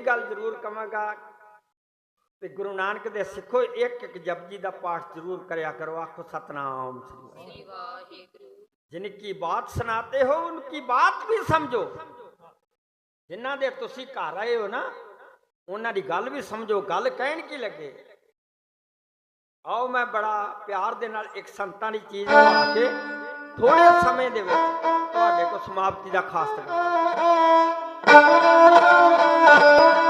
ਗੱਲ ਜ਼ਰੂਰ ਕਵਾਂਗਾ ਤੇ ਗੁਰੂ ਨਾਨਕ ਦੇ ਸਿੱਖੋ ਇੱਕ ਇੱਕ ਜਪਜੀ ਦਾ ਪਾਠ ਜ਼ਰੂਰ ਕਰਿਆ ਕਰੋ। ਆਖੋ ਸਤਨਾਮ ਸ੍ਰੀ ਵਾਹਿਗੁਰੂ। ਜਿਨਕੀ ਬਾਤ ਸੁਣਾਤੇ ਹੋ ਉਨਕੀ ਬਾਤ ਵੀ ਸਮਝੋ। ਜਿਨ੍ਹਾਂ ਦੇ ਤੁਸੀਂ ਘਰ ਆਏ ਹੋ ਨਾ ਉਹਨਾਂ ਦੀ ਗੱਲ ਵੀ ਸਮਝੋ। ਗੱਲ ਕਹਿਣ ਕੀ ਲੱਗੇ? ਆਓ ਮੈਂ ਬੜਾ ਪਿਆਰ ਦੇ ਨਾਲ ਇੱਕ ਸੰਤਾਂ ਦੀ ਚੀਜ਼ ਪਾ ਕੇ ਥੋੜੇ ਸਮੇਂ ਦੇ ਵਿੱਚ ਤੁਹਾਡੇ ਕੋਲ ਸਮਾਪਤੀ ਦਾ ਖਾਸ ਤੌਰ Música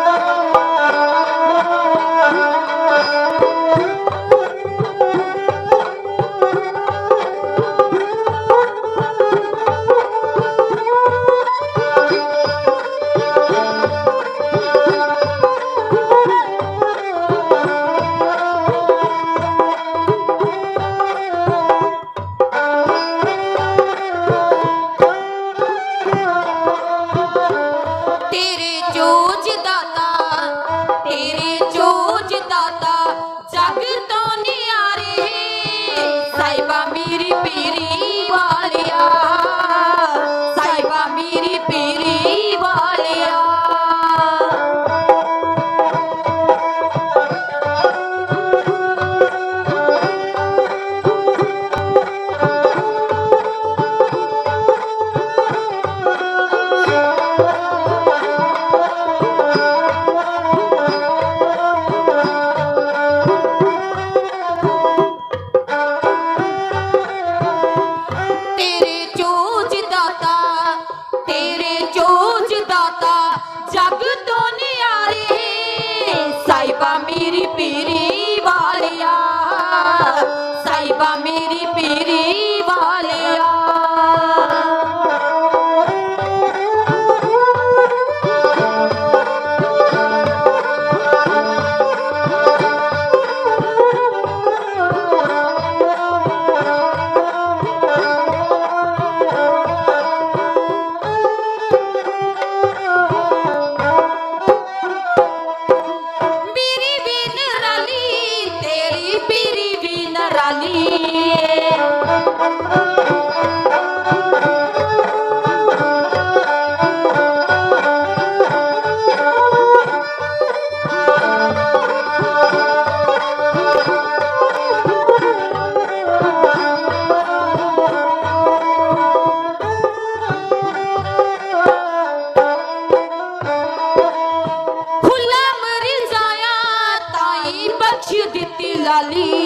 ਦਿੱਤੀ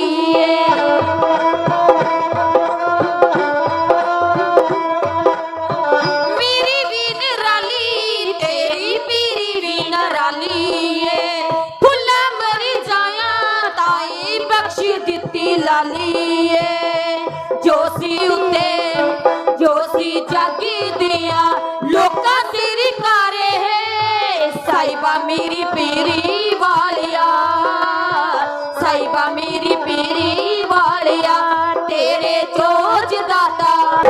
ਸਾਈਬਾ ਮੇਰੀ ਪੀਰੀ ਵਾਲਿਆ, ਤੇਰੇ ਚੋਜ ਦਾਤਾ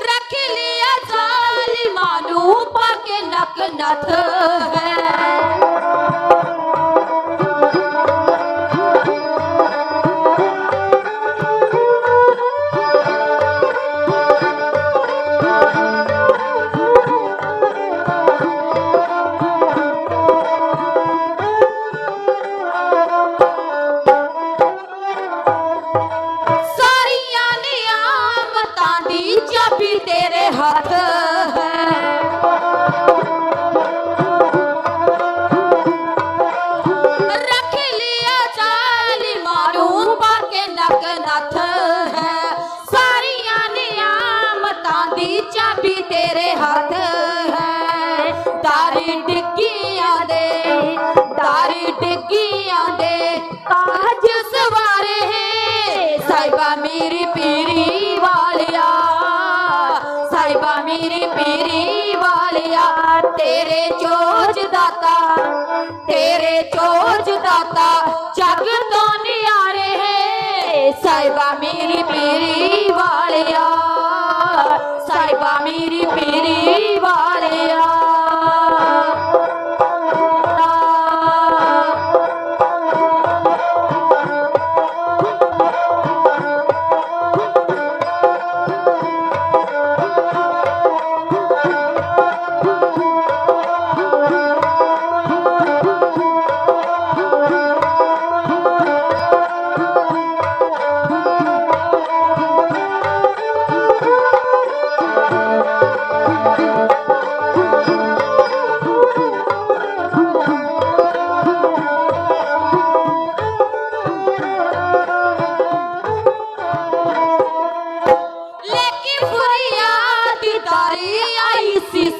ਰੱਖ ਲਿਆ ਜ਼ਾਲਿਮਾਂ ਨੂੰ ਪਾ ਕੇ ਨੱਕ ਨੱਥ। ਨੱਥ ਹੈ। ਸਾਰੀਆਂ ਨਿਆਮਤਾਂ ਦੀ ਚਾਬੀ ਤੇਰੇ ਹੱਥ ਹੈ। ਤਾਰੀ ਡਿੱਗੀਆਂ ਦੇ, ਤਾਰੀ ਡਿੱਗੀਆਂ ਦੇ ਤਾਜ ਸਵਾਰੇ ਹੈ। ਸਾਈਬਾ ਮੇਰੀ ਪੀਰੀ ਵਾਲਿਆ, ਸਾਈਬਾ ਮੇਰੀ ਪੀਰੀ ਵਾਲਿਆ, ਤੇਰੇ ਚੋਜ ਦਾਤਾ, ਤੇਰੇ ਚੋਜ ਦਾਤਾ, ਜਗ ਤੋਂ ਨਿਆਰੇ ਹੈ। ਸਾਈਬਾ ਮੇਰੀ ਪੀਰੀ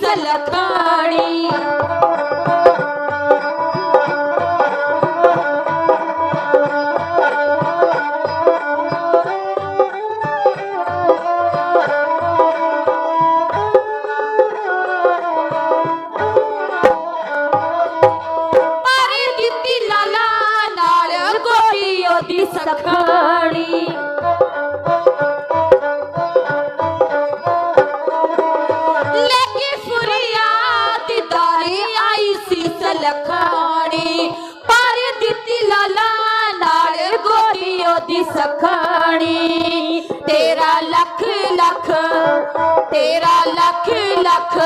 सलखाणी ਸਖਾਣੀ, ਤੇਰਾ ਲੱਖ ਲੱਖ, ਤੇਰਾ ਲੱਖ ਲੱਖ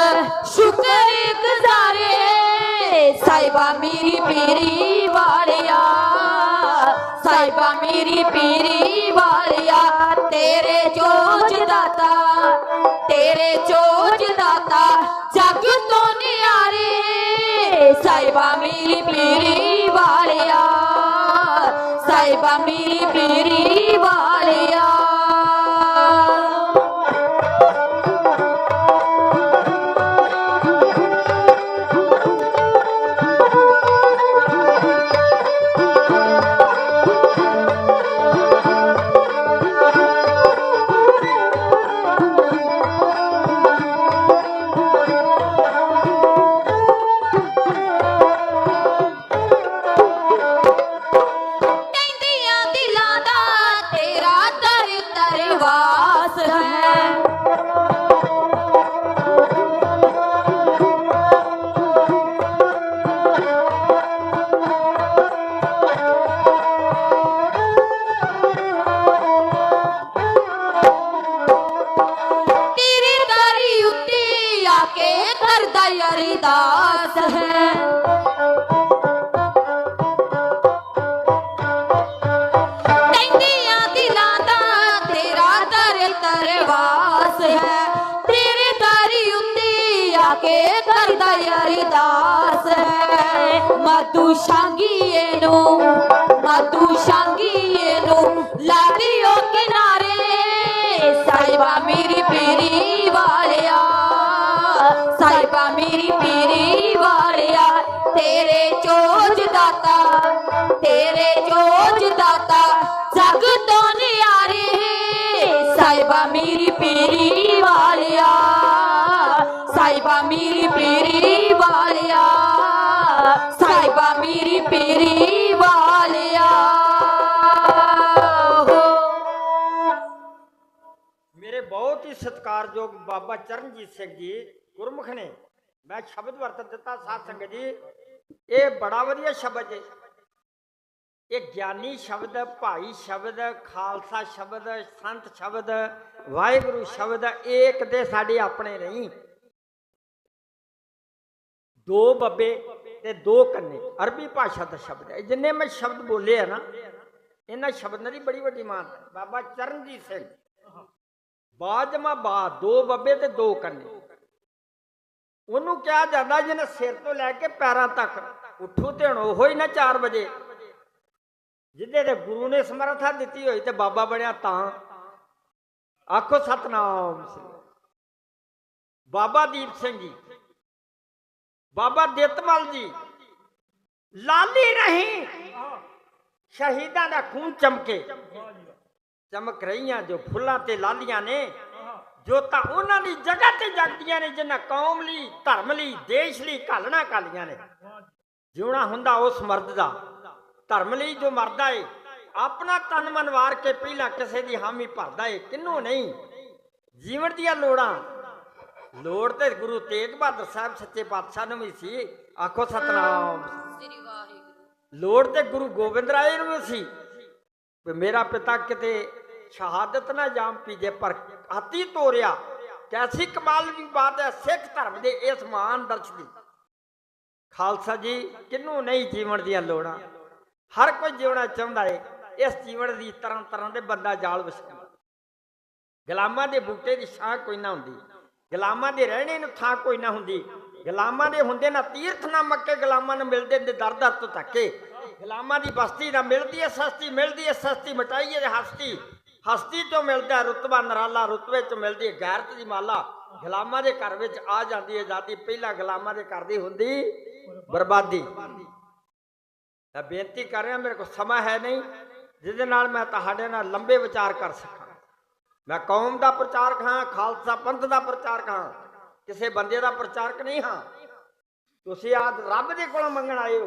ਸ਼ੁਕਰ ਗੁਜ਼ਾਰੇ। ਸਾਹਿਬਾ ਮੇਰੀ ਪੀਰੀ ਵਾਲਿਆ ਸਾਹਿਬਾ ਮੇਰੀ ਪੀਰੀ ਵਾਲਿਆ, ਤੇਰੇ ਚੋਜ ਦਾਤਾ, ਤੇਰੇ ਚੋਜ ਦਾਤਾ, ਜਗ ਤੋਂ ਨਿਆਰੇ। ਸਾਹਿਬਾ ਮੇਰੀ ਪੀਰੀ ਵਾਲਿਆ। ਸਾਹਿਬਾ ਮੇਰੀ ਪੀਰੀ ਅਰਦਾਸ ਹੈ। ਕਹਿੰਦੀਆਂ ਦਿਲਾਂ ਦਾ ਤੇਰਾ ਦਰ ਤਰਵਾਸ ਹੈ। ਤੇਰੇ ਦਾਰੀ ਉੱਤੇ ਆ ਕੇ ਕਰਦਾ ਅਰਦਾਸ ਹੈ। ਮਾਤੂ ਸ਼ਾਂਗੀਏ ਨੂੰ ਮਾਤੂ ਸ਼ਾਂਗੀਏ ਨੂੰ ਲਾੜਿਓ ਕਿਨਾਰੇ। ਸਾਹਿਬਾ ਮੇਰੀ ਪੀਰੀ ਵਾਲਿਆ। ਸਾਹਿਬਾ ਮੇਰੀ ਪੀਰੀ ਵਾਲਿਆ, ਤੇਰੇ ਚੋਜ ਦਾਤਾ, ਤੇਰੇ ਚੋਜ ਦਾਤਾ ਜਗ ਤੋਂ ਨਿਆਰੇ ਸਾਹਿਬਾ ਮੇਰੀ ਪੀਰੀ ਵਾਲਿਆ ਸਾਹਿਬਾ ਮੇਰੀ ਪੀਰੀ ਵਾਲਿਆ ਸਾਹਿਬਾ ਮੇਰੀ ਪੀਰੀ ਵਾਲਿਆ। ਮੇਰੇ ਬਹੁਤ ਹੀ ਸਤਿਕਾਰਯੋਗ ਬਾਬਾ ਚਰਨਜੀਤ ਸਿੰਘ ਜੀ ਗੁਰਮੁਖ ਨੇ ਮੈਂ ਸ਼ਬਦ ਵਰਤ ਦਿੱਤਾ ਸਾਧ ਸੰਗਤ ਜੀ। ਇਹ ਬੜਾ ਵਧੀਆ ਸ਼ਬਦ ਹੈ। ਇਹ ਗਿਆਨੀ ਸ਼ਬਦ, ਭਾਈ ਸ਼ਬਦ, ਖਾਲਸਾ ਸ਼ਬਦ, ਸੰਤ ਸ਼ਬਦ, ਵਾਹਿਗੁਰੂ ਸ਼ਬਦ ਇਹ ਕਦੇ ਸਾਡੇ ਆਪਣੇ ਨਹੀਂ। ਦੋ ਬੱਬੇ ਤੇ ਦੋ ਕੰਨੇ, ਅਰਬੀ ਭਾਸ਼ਾ ਦਾ ਸ਼ਬਦ ਹੈ। ਜਿੰਨੇ ਮੈਂ ਸ਼ਬਦ ਬੋਲੇ ਆ ਨਾ, ਇਹਨਾਂ ਸ਼ਬਦਾਂ ਦੀ ਬੜੀ ਵੱਡੀ ਮਾਨ ਬਾਬਾ ਚਰਨਜੀਤ ਸਿੰਘ, ਬਾਜਮਾ ਬਾ ਦੋ ਬੱਬੇ ਤੇ ਦੋ ਕੰਨੇ। ਉਹਨੂੰ ਕਿਹਾ ਜਾਂਦਾ ਜਿਹਨੇ ਸਿਰ ਤੋਂ ਲੈ ਕੇ ਪੈਰਾਂ ਤੱਕ, ਉੱਠੋ ਤੇ ਹੁਣ ਉਹੋ ਹੀ ਨਾ 4 ਵਜੇ। ਜਿੱਦੇ ਦੇ ਗੁਰੂ ਨੇ ਸਮਰੱਥਾ ਦਿੱਤੀ ਹੋਈ ਤੇ ਬਾਬਾ ਬਣਿਆ ਤਾਂ। ਆਖੋ, ਸਤਨਾਮ ਸ੍ਰੀ ਬਾਬਾ ਦੀਪ ਸਿੰਘ ਜੀ, ਬਾਬਾ ਦਿੱਤਮਲ ਜੀ, ਲਾਲੀ ਨਹੀਂ ਸ਼ਹੀਦਾਂ ਦਾ ਖੂਨ ਚਮਕੇ। ਚਮਕ ਰਹੀਆਂ ਜੋ ਫੁੱਲਾਂ ਤੇ ਲਾਲੀਆਂ ਨੇ। ਜੋਤਾਂ ਉਹਨਾਂ ਦੀ ਜਗ੍ਹਾ ਤੇ ਜਗਦੀਆਂ ਨੇ, ਜਿਨ੍ਹਾਂ ਕੌਮ ਲਈ, ਧਰਮ ਲਈ, ਦੇਸ਼ ਲਈ ਘਾਲਣਾ ਕਾਲੀਆਂ ਨੇ। ਜਿਉਣਾ ਹੁੰਦਾ ਉਸ ਮਰਦ ਦਾ। ਧਰਮ ਲਈ ਜੋ ਮਰਦਾ ਏ, ਆਪਣਾ ਤਨ ਮਨ ਵਾਰ ਕੇ ਪਹਿਲਾਂ ਕਿਸੇ ਦੀ ਹਾਮੀ ਭਰਦਾ ਏ, ਕਿੰਨੂੰ ਨਹੀਂ? ਜੀਵਨ ਦੀਆਂ ਲੋੜਾਂ। ਲੋੜ ਤੇ ਗੁਰੂ ਤੇਗ ਬਹਾਦਰ ਸਾਹਿਬ ਸੱਚੇ ਪਾਤਸ਼ਾਹ ਨੂੰ ਵੀ ਸੀ। ਆਖੋ ਸਤਨਾਮ। ਸ੍ਰੀ ਵਾਹਿਗੁਰੂ ਲੋੜ ਤੇ ਗੁਰੂ ਗੋਬਿੰਦ ਰਾਏ ਨੂੰ ਵੀ ਸੀ। ਮੇਰਾ ਪਿਤਾ ਕਿਤੇ ਸ਼ਹਾਦਤ ਨਾ ਜਾਮ ਪੀਜੇ, ਪਰ ਹਾਥੀ ਤੋਰਿਆ। ਕੈਸੀ ਕਮਾਲ ਦੀ ਬਾਤ ਹੈ, ਸਿੱਖ ਧਰਮ ਦੇ ਇਸ ਮਹਾਨ ਦਰਸ਼ ਦੀ। ਖਾਲਸਾ ਜੀ ਕਿੰਨੂੰ ਨਹੀਂ ਜੀਵਨ ਦੀਆਂ ਲੋੜਾਂ? ਹਰ ਕੋਈ ਜਿਉਣਾ ਚਾਹੁੰਦਾ ਏ, ਇਸ ਜੀਵਨ ਦੀ ਤਰ੍ਹਾਂ ਤਰ੍ਹਾਂ ਦੇ ਬੰਦਾ ਜਾਲ ਵਿਛਾਉਂਦਾ। ਗੁਲਾਮਾਂ ਦੇ ਬੂਟੇ ਦੀ ਛਾਂ ਕੋਈ ਨਾ ਹੁੰਦੀ। ਗੁਲਾਮਾਂ ਦੇ ਰਹਿਣੇ ਨੂੰ ਥਾਂ ਕੋਈ ਨਾ ਹੁੰਦੀ। ਗੁਲਾਮਾਂ ਦੇ ਹੁੰਦੇ ਨਾ ਤੀਰਥ ਨਾ ਮੱਕੇ ਗੁਲਾਮਾਂ ਨੂੰ ਮਿਲਦੇ ਨੇ ਦਰ ਦਰ ਤੋਂ ਧੱਕੇ। ਗੁਲਾਮਾਂ ਦੀ ਬਸਤੀ ਨਾ ਮਿਲਦੀ ਹੈ, ਸਸਤੀ ਮਿਲਦੀ ਹੈ, ਸਸਤੀ ਮਟਾਈਏ ਦੇ ਹਸਤੀ। ਹਸਤੀ ਤੋਂ ਮਿਲਦਾ ਹੈ ਰੁਤਬਾ ਨਰਾਲਾ ਰੁਤਬੇ ਤੋਂ ਮਿਲਦੀ ਗੈਰਤ ਦੀ ਮਾਲਾ ਗੁਲਾਮਾਂ ਦੇ ਘਰ ਵਿੱਚ ਆ ਜਾਂਦੀ ਹੈ ਆਜ਼ਾਦੀ ਪਹਿਲਾਂ ਗੁਲਾਮਾਂ ਦੇ ਘਰ ਦੀ ਹੁੰਦੀ ਬਰਬਾਦੀ। ਮੈਂ ਬੇਨਤੀ ਕਰ ਰਿਹਾ, ਮੇਰੇ ਕੋਲ ਸਮਾਂ ਹੈ ਨਹੀਂ, ਜਿਹਦੇ ਨਾਲ ਮੈਂ ਤੁਹਾਡੇ ਨਾਲ ਲੰਬੇ ਵਿਚਾਰ ਕਰ ਸਕਾਂ। ਮੈਂ ਕੌਮ ਦਾ ਪ੍ਰਚਾਰਕ ਹਾਂ, ਖਾਲਸਾ ਪੰਥ ਦਾ ਪ੍ਰਚਾਰਕ ਹਾਂ, ਕਿਸੇ ਬੰਦੇ ਦਾ ਪ੍ਰਚਾਰਕ ਨਹੀਂ ਹਾਂ। ਤੁਸੀਂ ਆਜ ਰੱਬ ਦੇ ਕੋਲੋਂ ਮੰਗਣ ਆਏ ਹੋ।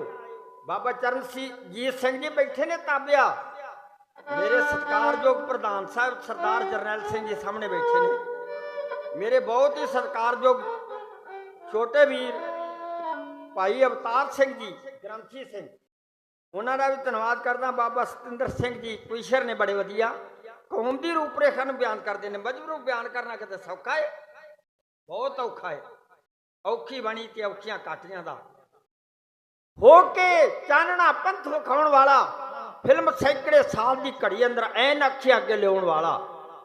ਬਾਬਾ ਚਰਨ ਸਿੰਘ ਜੀਤ ਸਿੰਘ ਜੀ ਬੈਠੇ ਨੇ ਤਾਬਿਆ। ਮੇਰੇ ਸਤਿਕਾਰਯੋਗ ਪ੍ਰਧਾਨ ਸਾਹਿਬ ਸਰਦਾਰ ਜਰਨੈਲ ਸਿੰਘ ਜੀ ਸਾਹਮਣੇ ਬੈਠੇ ਨੇ। ਮੇਰੇ ਬਹੁਤ ਹੀ ਸਤਿਕਾਰਯੋਗ ਛੋਟੇ ਵੀਰ ਭਾਈ ਅਵਤਾਰ ਸਿੰਘ ਜੀ, ਗ੍ਰੰਥੀ ਸਿੰਘ। ਉਹਨਾਂ ਦਾ ਵੀ ਧੰਨਵਾਦ ਕਰਦਾ ਬਾਬਾ ਸਤਿੰਦਰ ਸਿੰਘ ਜੀ ਕੁਇਸ਼ਰ ਨੇ ਬੜੇ ਵਧੀਆ। ਕੌਮ ਦੀ ਰੂਪਰੇਖਾ ਨੂੰ ਬਿਆਨ ਕਰਦੇ ਨੇ। ਮਜਬਰੂ ਬਿਆਨ ਕਰਨਾ ਕਿਤੇ ਸੌਖਾ ਹੈ ਬਹੁਤ ਔਖਾ ਹੈ ਔਖੀ ਬਣੀ ਤੇ ਔਖੀਆਂ ਕਾਟੀਆਂ ਦਾ। ਹੋ ਕੇ ਚਾਨਣਾ ਪੰਥ ਵਿਖਾਉਣ ਵਾਲਾ ਫਿਲਮ ਸੈਂਕੜੇ ਸਾਲ ਦੀ ਘੜੀ ਅੰਦਰ ਐਨ ਅੱਖੀ ਅੱਗੇ ਲਿਆਉਣ ਵਾਲਾ,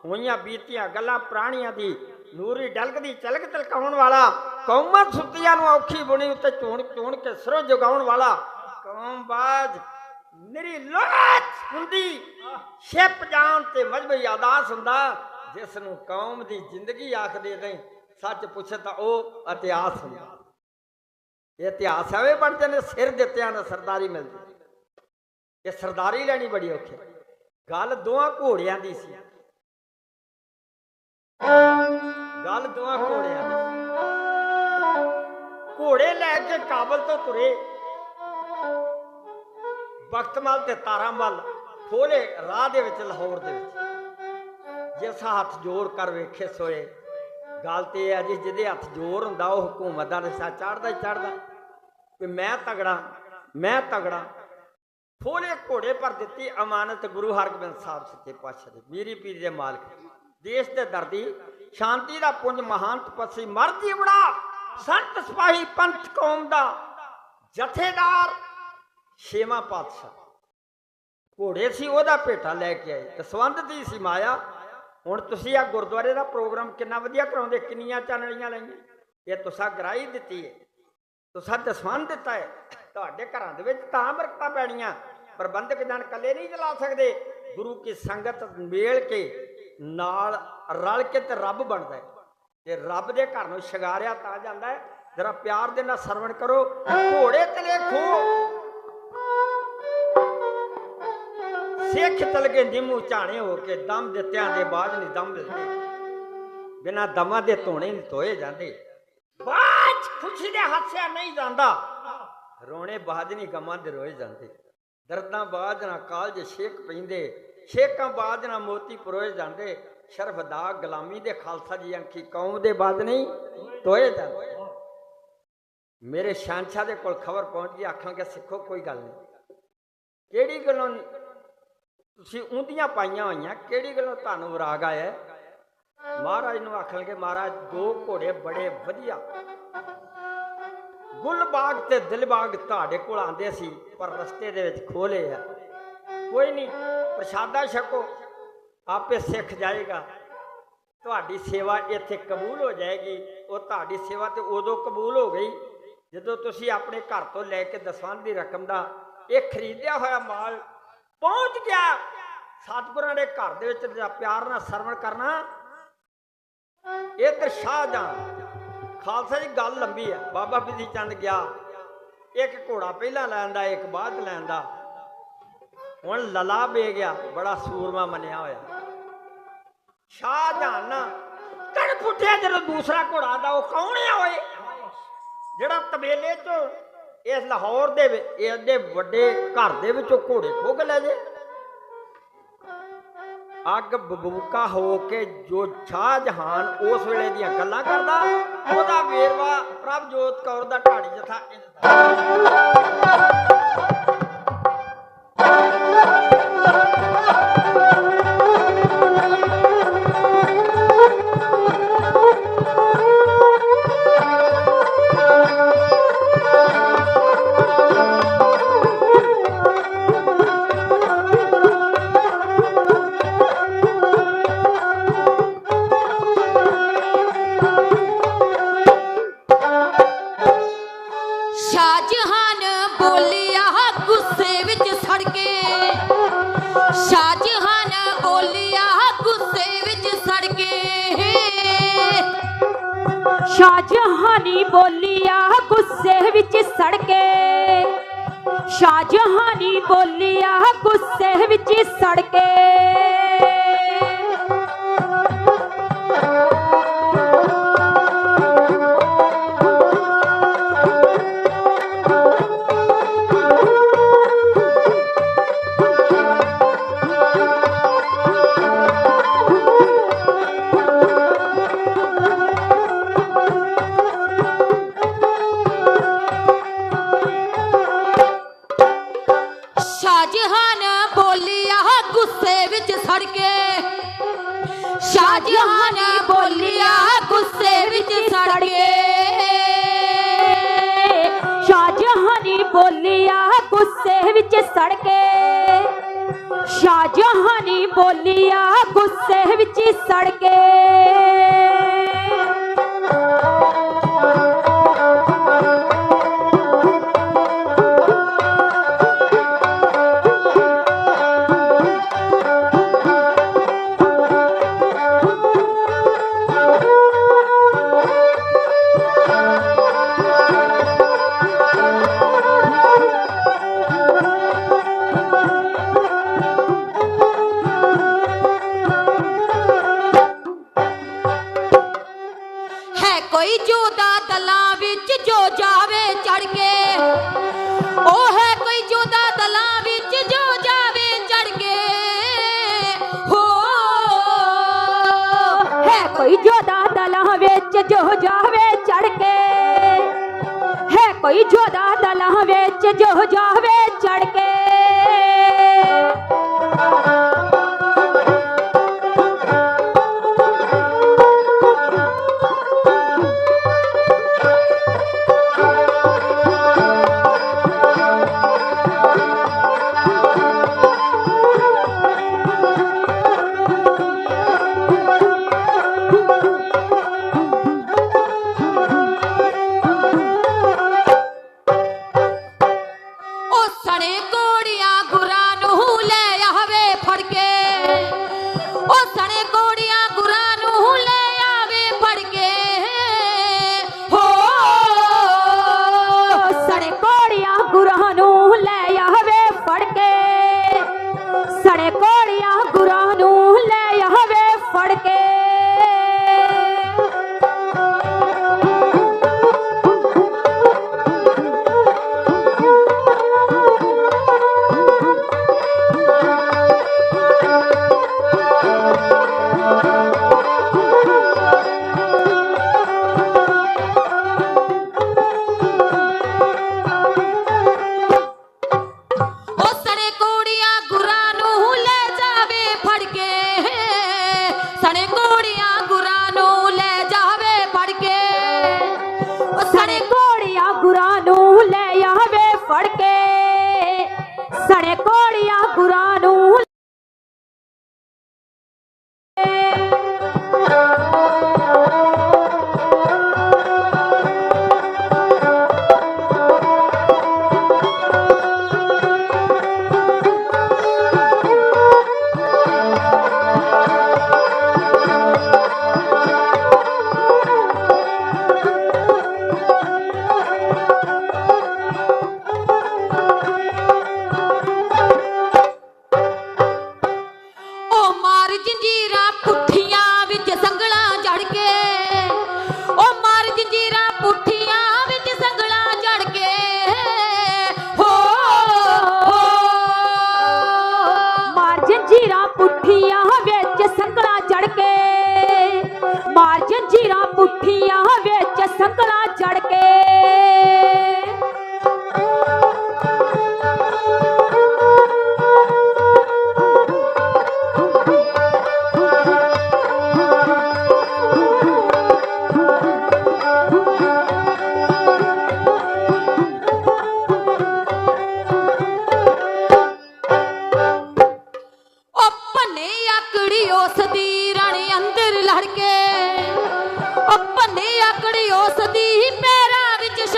ਹੋਈਆਂ ਬੀਤੀਆਂ ਗੱਲਾਂ ਪ੍ਰਾਣੀਆਂ ਦੀ ਨੂਰੀ ਡਲਕਦੀ, ਚਲਕ ਤਲਕਾਉਣ ਵਾਲਾ, ਕੌਮਾਂ ਸੁੱਤੀਆਂ ਨੂੰ ਔਖੀ ਬੁਣੀ ਉੱਤੇ ਚੋਣ ਚੋਣ ਕੇ ਸਿਰੋਂ ਜਗਾਉਣ ਵਾਲਾ, ਕੌਮਬਾਜ ਮੇਰੀ ਲੋਚ ਹੁੰਦੀ, ਛਿਪ ਜਾਣ ਤੇ ਮਜਬੀ ਆਦਾਸ ਹੁੰਦਾ ਜਿਸ ਨੂੰ ਕੌਮ ਦੀ ਜ਼ਿੰਦਗੀ ਆਖਦੇ ਨਹੀਂ, ਸੱਚ ਪੁੱਛੇ ਤਾਂ ਉਹ ਇਤਿਹਾਸ ਹੁੰਦਾ। ਇਹ ਇਤਿਹਾਸ ਐਵੇਂ ਬਣਦੇ ਨੇ, ਸਿਰ ਦਿੱਤਿਆਂ ਨਾਲ ਸਰਦਾਰੀ ਮਿਲਦੀ। ਇਹ ਸਰਦਾਰੀ ਲੈਣੀ ਬੜੀ ਔਖੀ। ਗੱਲ ਦੋਹਾਂ ਘੋੜਿਆਂ ਦੀ ਸੀ। ਗੱਲ ਦੋਹਾਂ ਘੋੜਿਆਂ ਦੀ ਘੋੜੇ ਲੈ ਕੇ ਕਾਬਲ ਤੋਂ ਤੁਰੇ। ਬਖਤਮਲ ਤੇ ਤਾਰਾਮਲ ਖੋਲੇ ਰਾਹ ਦੇ ਵਿੱਚ ਲਾਹੌਰ ਦੇ ਵਿੱਚ। ਜਿਸ ਹੱਥ ਜ਼ੋਰ ਕਰ ਵੇਖੇ ਸੋਏ। ਗੱਲ ਤੇ ਇਹ ਹੈ ਜੀ, ਜਿਹਦੇ ਹੱਥ ਜੋਰ ਹੁੰਦਾ, ਉਹ ਹਕੂਮਤ ਦਾ ਨਸ਼ਾ ਚੜਦਾ ਹੀ ਚੜਦਾ ਕਿ ਮੈਂ ਤਗੜਾ ਮੈਂ ਤਗੜਾ। ਫੋਲੇ ਘੋੜੇ ਪਰ ਦਿੱਤੀ ਅਮਾਨਤ ਗੁਰੂ ਹਰਗੋਬਿੰਦ ਸਾਹਿਬ ਸੱਚੇ ਪਾਤਸ਼ਾਹ ਦੇ, ਮੀਰੀ ਪੀਰ ਦੇ ਮਾਲਕ। ਦੇਸ਼ ਦੇ ਦਰਦੀ ਸ਼ਾਂਤੀ ਦਾ ਪੁੰਜ ਮਹਾਨ ਤਪਸੀ ਮਰ ਜੀਵੜਾ ਸੰਤ ਸਿਪਾਹੀ ਪੰਥ ਕੌਮ ਦਾ ਜਥੇਦਾਰ ਛੇਵਾਂ ਪਾਤਸ਼ਾਹ। ਘੋੜੇ ਸੀ, ਉਹਦਾ ਭੇਟਾ ਲੈ ਕੇ ਆਏ ਦਸਵੰਧ ਦੀ ਸੀ ਮਾਇਆ। ਹੁਣ ਤੁਸੀਂ ਆ ਗੁਰਦੁਆਰੇ ਦਾ ਪ੍ਰੋਗਰਾਮ ਕਿੰਨਾ ਵਧੀਆ ਕਰਾਉਂਦੇ, ਕਿੰਨੀਆਂ ਚਾਨਣੀਆਂ ਲਾਈਆਂ? ਇਹ ਤੁਸਾਂ ਗਰਾਈ ਦਿੱਤੀ ਹੈ, ਤੁਸਾਂ ਦਸਵੰਧ ਦਿੱਤਾ ਹੈ। ਤੁਹਾਡੇ ਘਰਾਂ ਦੇ ਵਿੱਚ ਤਾਂ ਬਰਕਤਾਂ ਪੈਣੀਆਂ। ਪ੍ਰਬੰਧਕ ਜਨ ਇਕੱਲੇ ਨਹੀਂ ਚਲਾ ਸਕਦੇ। ਗੁਰੂ ਕੀ ਸੰਗਤ ਮੇਲ ਕੇ ਨਾਲ ਰਲ ਕੇ ਤੇ ਰੱਬ ਬਣਦਾ ਹੈ। ਤੇ ਰੱਬ ਦੇ ਘਰ ਨੂੰ ਸ਼ਿੰਗਾਰਿਆ ਤਾਂ ਜਾਂਦਾ ਹੈ। ਜਰਾ ਪਿਆਰ ਦੇ ਨਾਲ ਸਰਵਣ ਕਰੋ। ਘੋੜੇ ਤੇ ਲੇਖੋ। ਸਿੱਖ ਤਲ ਨਿੰਮੂ ਝਾਣੇ ਹੋ ਕੇ ਦਮ ਦਿੱਤਿਆਂ ਦੇ ਬਾਅਦ ਨਹੀਂ ਦਮ ਮਿਲਦੇ। ਬਿਨਾ ਦਮਾਂ ਦੇ ਧੋਣੇ ਨਹੀਂ ਧੋਏ ਜਾਂਦੇ। ਬਾਜ ਖੁਸ਼ੀ ਦੇ ਹੱਸਿਆ ਨਹੀਂ ਜਾਂਦਾ। ਰੋਣੇ ਬਾਜ ਨਹੀਂ ਗਮਾਂ ਦੇ ਰੋਏ ਜਾਂਦੇ। ਦਰਦਾਂ ਬਾਜ ਨਾ ਕਾਲਜ ਸ਼ੇਕ ਪੈਂਦੇ ਸ਼ੇਕਾਂ ਬਾਜ ਨਾ ਮੋਤੀ ਪਰੋਏ ਜਾਂਦੇ। ਸ਼ਰਫਦਾ ਗੁਲਾਮੀ ਦੇ ਖਾਲਸਾ ਜੀ ਅੰਖੀ ਕੌਮ ਦੇ ਬਾਦ ਨਹੀਂ ਧੋਏ ਜਾਂਦੇ। ਮੇਰੇ ਸ਼ਾਨਸ਼ਾਹ ਦੇ ਕੋਲ ਖਬਰ ਪਹੁੰਚ ਗਈ, ਆਖਾਂਗੇ, ਸਿੱਖੋ, ਕੋਈ ਗੱਲ ਨਹੀਂ। ਕਿਹੜੀ ਗੱਲੋਂ ਤੁਸੀਂ ਉਂਦੀਆਂ ਪਾਈਆਂ ਹੋਈਆਂ, ਕਿਹੜੀ ਗੱਲੋਂ ਤੁਹਾਨੂੰ ਵਿਰਾਗ ਆਇਆ? ਮਹਾਰਾਜ ਨੂੰ ਆਖਣ ਆਖਣਗੇ, ਮਹਾਰਾਜ ਦੋ ਘੋੜੇ ਬੜੇ ਵਧੀਆ। ਗੁਲਬਾਗ ਤੇ ਦਿਲਬਾਗ ਤੁਹਾਡੇ ਕੋਲ ਆਂਦੇ ਸੀ, ਪਰ ਰਸਤੇ ਦੇ ਵਿੱਚ ਖੋਲੇ ਆ। ਕੋਈ ਨਹੀਂ, ਪ੍ਰਸ਼ਾਦਾ ਛਕੋ, ਆਪੇ ਸਿੱਖ ਜਾਏਗਾ। ਤੁਹਾਡੀ ਸੇਵਾ ਇੱਥੇ ਕਬੂਲ ਹੋ ਜਾਏਗੀ। ਉਹ ਤੁਹਾਡੀ ਸੇਵਾ ਤੇ ਉਦੋਂ ਕਬੂਲ ਹੋ ਗਈ, ਜਦੋਂ ਤੁਸੀਂ ਆਪਣੇ ਘਰ ਤੋਂ ਲੈ ਕੇ ਦਸਵੰਧ ਦੀ ਰਕਮ ਦਾ ਇਹ ਖਰੀਦਿਆ ਹੋਇਆ ਮਾਲ ਪਹੁੰਚ ਗਿਆ। ਸਤਿਗੁਰਾਂ ਦੇ ਘਰ ਦੇ ਵਿੱਚ ਪਿਆਰ ਨਾਲ ਸਰਵਣ ਕਰਨਾ ਇਧਰ ਸ਼ਾਹਜਹਾਨ ਖਾਲਸਾ ਜੀ, ਗੱਲ ਲੰਬੀ ਹੈ। ਬਾਬਾ ਬਿਧੀ ਚੰਦ ਗਿਆ। ਇੱਕ ਘੋੜਾ ਪਹਿਲਾਂ ਲੈਂਦਾ ਇੱਕ ਬਾਅਦ ਲੈਂਦਾ ਹੁਣ ਲਲਾ ਬੇ ਗਿਆ। ਬੜਾ ਸੂਰਮਾ ਮੰਨਿਆ ਹੋਇਆ। ਸ਼ਾਹਜਹਾਨ ਤੜ ਪੁੱਠਿਆ ਜਦੋਂ ਦੂਸਰਾ ਘੋੜਾ ਦਾ ਉਹ ਕੌਣ ਆ ਓਏ? ਜਿਹੜਾ ਤਬੇਲੇ ਚੋਂ ਇਸ ਲਾਹੌਰ ਦੇ ਇਹਦੇ ਵੱਡੇ ਘਰ ਦੇ ਵਿੱਚੋਂ ਘੋੜੇ ਖੋਗ ਲੈ ਜੇ। ਅੱਗ ਬਬੂਕਾ ਹੋ ਕੇ ਜੋ ਸ਼ਾਹਜਹਾਨ ਉਸ ਵੇਲੇ ਦੀਆਂ ਗੱਲਾਂ ਕਰਦਾ ਉਹਦਾ ਵੇਰਵਾ ਪ੍ਰਭਜੋਤ ਕੌਰ ਦਾ ਢਾੜੀ ਜਥਾ ਸ਼ਾਹਜਹਾਨੀ ਬੋਲਿਆ ਗੁੱਸੇ ਵਿੱਚ ਸੜਕੇ ਲੜੀਏ। ਸ਼ਾਹਜਹਾਨੀ ਬੋਲਿਆ ਗੁੱਸੇ ਵਿੱਚ ਸੜ ਕੇ ਸ਼ਾਹਜਹਾਨੀ ਬੋਲਿਆ ਗੁੱਸੇ ਵਿੱਚ ਸੜ ਕੇ ਜੋਦਾ ਦਲਾਂ ਵਿੱਚ ਜੋ ਜਾਵੇ ਚੜ ਕੇ, ਉਹ ਹੈ ਕੋਈ ਜੋਦਾ ਦਲਾਂ ਵਿੱਚ ਜੋ ਜਾਵੇ ਚੜ ਕੇ। ਹੈ ਕੋਈ ਜੋਦਾ ਦਲਾਂ ਵਿੱਚ ਜੋ ਜਾਵੇ ਚੜ ਕੇ।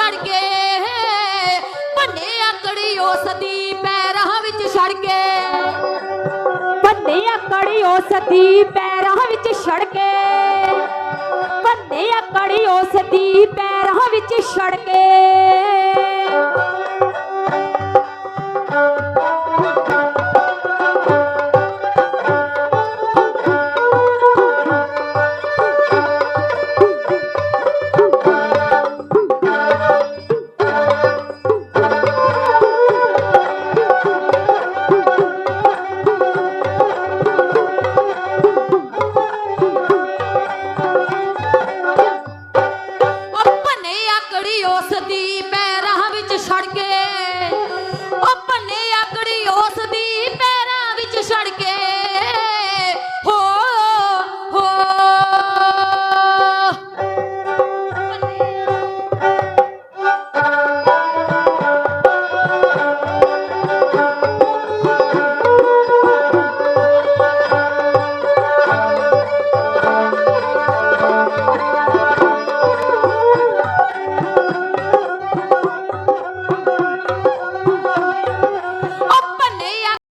ਛੜ ਕੇ ਭੰਨੇ ਆਕੜੀ ਉਸ ਦੀ ਪੈਰਾਂ ਵਿੱਚ ਛੜ ਕੇ ਭੰਨੇ ਆਕੜੀ ਉਸ ਦੀ ਪੈਰਾਂ ਵਿੱਚ ਛੜ ਕੇ ਭੰਨੇ ਆਕੜੀ ਉਸ ਦੀ ਪੈਰਾਂ ਵਿੱਚ ਛੜ ਕੇ